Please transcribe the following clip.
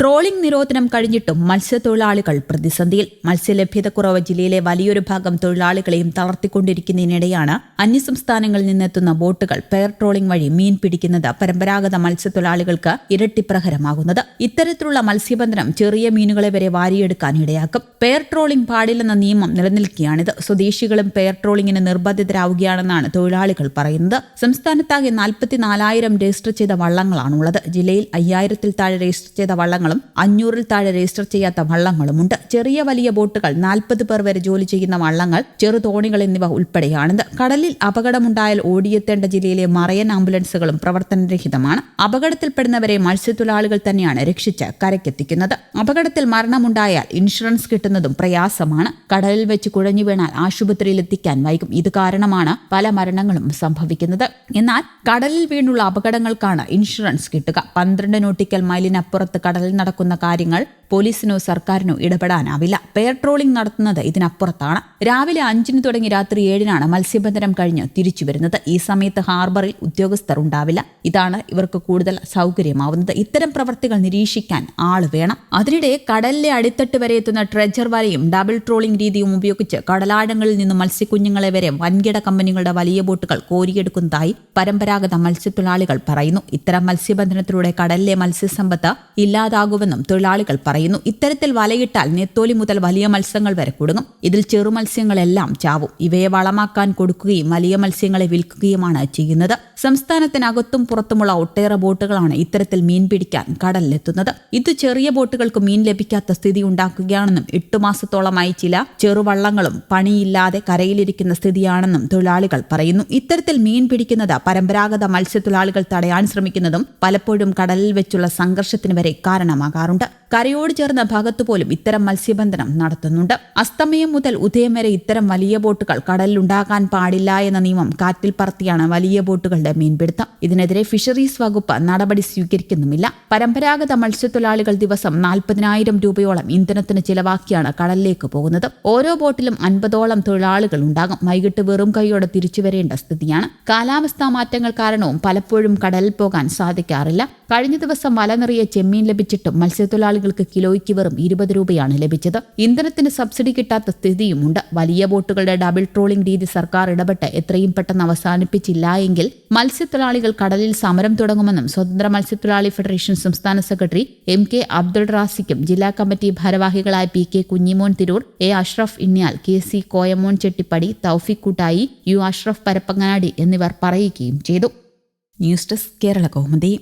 Trawling നിരോധനം കഴിഞ്ഞിട്ടും മത്സ്യത്തൊഴിലാളികൾ പ്രതിസന്ധിയിൽ. മത്സ്യലഭ്യതക്കുറവ് ജില്ലയിലെ വലിയൊരു ഭാഗം തൊഴിലാളികളെയും തളർത്തിക്കൊണ്ടിരിക്കുന്നതിനിടെയാണ് അന്യസംസ്ഥാനങ്ങളിൽ നിന്നെത്തുന്ന ബോട്ടുകൾ പെയർ ട്രോളിംഗ് വഴി മീൻ പിടിക്കുന്നത് പരമ്പരാഗത മത്സ്യത്തൊഴിലാളികൾക്ക് ഇരട്ടിപ്രഹരമാകുന്നത്. ഇത്തരത്തിലുള്ള മത്സ്യബന്ധനം ചെറിയ മീനുകളെ വരെ വാരിയെടുക്കാൻ ഇടയാക്കും. പെയർ ട്രോളിംഗ് പാടില്ലെന്ന നിയമം നിലനിൽക്കുകയാണിത്. സ്വദേശികളും പെയർ ട്രോളിംഗിന് നിർബന്ധിതരാവുകയാണെന്നാണ് തൊഴിലാളികൾ പറയുന്നത്. സംസ്ഥാനത്താകെ നാൽപ്പത്തിനാലായിരം രജിസ്റ്റർ ചെയ്ത വള്ളങ്ങളാണുള്ളത്. ജില്ലയിൽ അയ്യായിരത്തിൽ താഴെ രജിസ്റ്റർ ചെയ്ത വള്ളങ്ങളും അഞ്ഞൂറിൽ താഴെ രജിസ്റ്റർ ചെയ്യാത്ത വള്ളങ്ങളുമുണ്ട്. ചെറിയ വലിയ ബോട്ടുകൾ നാൽപ്പത് പേർ വരെ ജോലി ചെയ്യുന്ന വള്ളങ്ങൾ ചെറുതോണികൾ എന്നിവ ഉൾപ്പെടെയാണിത്. കടലിൽ അപകടമുണ്ടായാൽ ഓടിയെത്തേണ്ട ജില്ലയിലെ മറയൻ ആംബുലൻസുകളും പ്രവർത്തനരഹിതമാണ്. അപകടത്തിൽപ്പെടുന്നവരെ മത്സ്യത്തൊഴിലാളികൾ തന്നെയാണ് രക്ഷിച്ച് കരയ്ക്കെത്തിക്കുന്നത്. അപകടത്തിൽ മരണമുണ്ടായാൽ ഇൻഷുറൻസ് കിട്ടുന്നതും പ്രയാസമാണ്. കടലിൽ വെച്ച് കുഴഞ്ഞു വീണാൽ ആശുപത്രിയിൽ എത്തിക്കാൻ വൈകും. ഇത് കാരണമാണ് പല മരണങ്ങളും സംഭവിക്കുന്നത്. എന്നാൽ കടലിൽ വീണുള്ള അപകടങ്ങൾക്കാണ് ഇൻഷുറൻസ് കിട്ടുക. പന്ത്രണ്ട് നോട്ടിക്കൽ മൈലിനപ്പുറത്ത് കടലിൽ നടക്കുന്ന കാര്യങ്ങൾ പോലീസിനോ സർക്കാരിനോ ഇടപെടാനാവില്ല. പെയർ ട്രോളിംഗ് നടത്തുന്നത് ഇതിനപ്പുറത്താണ്. രാവിലെ അഞ്ചിന് തുടങ്ങി രാത്രി ഏഴിനാണ് മത്സ്യബന്ധനം കഴിഞ്ഞ് തിരിച്ചു വരുന്നത്. ഈ സമയത്ത് ഹാർബറിൽ ഉദ്യോഗസ്ഥർ ഉണ്ടാവില്ല ഇതാണ് ഇവർക്ക് കൂടുതൽ സൗകര്യമാവുന്നത്. ഇത്തരം പ്രവൃത്തികൾ നിരീക്ഷിക്കാൻ ആൾ വേണം. അതിനിടെ കടലിലെ അടിത്തട്ട് വരെ എത്തുന്ന ട്രെജർ വലയും ഡബിൾ ട്രോളിംഗ് രീതിയും ഉപയോഗിച്ച് കടലാഴങ്ങളിൽ നിന്ന് മത്സ്യക്കുഞ്ഞുങ്ങളെ വരെ വൻകിട കമ്പനികളുടെ വലിയ ബോട്ടുകൾ കോരിയെടുക്കുന്നതായി പരമ്പരാഗത മത്സ്യത്തൊഴിലാളികൾ പറയുന്നു. ഇത്തരം മത്സ്യബന്ധനത്തിലൂടെ കടലിലെ മത്സ്യസമ്പത്ത് ഇല്ലാതാകുമെന്നും തൊഴിലാളികൾ പറയുന്നു. ഇത്തരത്തിൽ വലയിട്ടാൽ നെത്തോലി മുതൽ വലിയ മത്സ്യങ്ങൾ വരെ കുടുങ്ങും ഇതിൽ ചെറു മത്സ്യങ്ങളെല്ലാം ചാവും. ഇവയെ വളമാക്കാൻ കൊടുക്കുകയും വലിയ മത്സ്യങ്ങളെ വിൽക്കുകയുമാണ് ചെയ്യുന്നത്. സംസ്ഥാനത്തിനകത്തും പുറത്തുമുള്ള ഒട്ടേറെ ബോട്ടുകളാണ് ഇത്തരത്തിൽ മീൻ പിടിക്കാൻ കടലിലെത്തുന്നത്. ഇത് ചെറിയ ബോട്ടുകൾക്ക് മീൻ ലഭിക്കാത്ത സ്ഥിതി ഉണ്ടാക്കുകയാണെന്നും എട്ടു മാസത്തോളമായി ചില ചെറുവള്ളങ്ങളും പണിയില്ലാതെ കരയിലിരിക്കുന്ന സ്ഥിതിയാണെന്നും തൊഴിലാളികൾ പറയുന്നു. ഇത്തരത്തിൽ മീൻ പിടിക്കുന്നത് പരമ്പരാഗത മത്സ്യത്തൊഴിലാളികൾ തടയാൻ ശ്രമിക്കുന്നതും പലപ്പോഴും കടലിൽ വെച്ചുള്ള സംഘർഷത്തിന് വരെ കാരണമാകാറുണ്ട്. കരയോട് ചേർന്ന ഭാഗത്തു പോലും ഇത്തരം മത്സ്യബന്ധനം നടത്തുന്നുണ്ട്. അസ്തമയം മുതൽ ഉദയം വരെ ഇത്തരം വലിയ ബോട്ടുകൾ കടലിലുണ്ടാകാൻ പാടില്ല എന്ന നിയമം കാറ്റിൽ പറത്തിയാണ് വലിയ ബോട്ടുകളുടെ മീൻപിടുത്തം. ഇതിനെതിരെ ഫിഷറീസ് വകുപ്പ് നടപടി സ്വീകരിക്കുന്നുമില്ല. പരമ്പരാഗത മത്സ്യത്തൊഴിലാളികൾ ദിവസം നാൽപ്പതിനായിരം രൂപയോളം ഇന്ധനത്തിന് ചിലവാക്കിയാണ് കടലിലേക്ക് പോകുന്നത്. ഓരോ ബോട്ടിലും അൻപതോളം തൊഴിലാളികൾ ഉണ്ടാകും. വൈകിട്ട് വെറും കൈയോടെ തിരിച്ചു വരേണ്ട സ്ഥിതിയാണ്. കാലാവസ്ഥാ മാറ്റങ്ങൾ കാരണവും പലപ്പോഴും കടലിൽ പോകാൻ സാധിക്കാറില്ല. കഴിഞ്ഞ ദിവസം മല നിറയെ ചെമ്മീൻ ലഭിച്ചിട്ടും മത്സ്യത്തൊഴിലാളികൾക്ക് കിലോയ്ക്ക് വെറും ഇരുപത് രൂപയാണ് ലഭിച്ചത്. ഇന്ധനത്തിന് സബ്സിഡി കിട്ടാത്ത സ്ഥിതിയുമുണ്ട്. വലിയ ബോട്ടുകളുടെ ഡബിൾ ട്രോളിംഗ് രീതി സർക്കാർ ഇടപെട്ട് എത്രയും പെട്ടെന്ന് അവസാനിപ്പിച്ചില്ല എങ്കിൽ മത്സ്യത്തൊഴിലാളികൾ കടലിൽ സമരം തുടങ്ങുമെന്നും സ്വതന്ത്ര മത്സ്യത്തൊഴിലാളി ഫെഡറേഷൻ സംസ്ഥാന സെക്രട്ടറി എം കെ അബ്ദുൾ റാസിക്കും ജില്ലാ കമ്മിറ്റി ഭാരവാഹികളായ P K Kunhimon Tirur A Ashraf Inyal K C Koyamon Chettippadi Thoufiq Koottayi U Ashraf Parappanangadi എന്നിവർ പറയുകയും ചെയ്തു. News desk Kerala Kaumudi.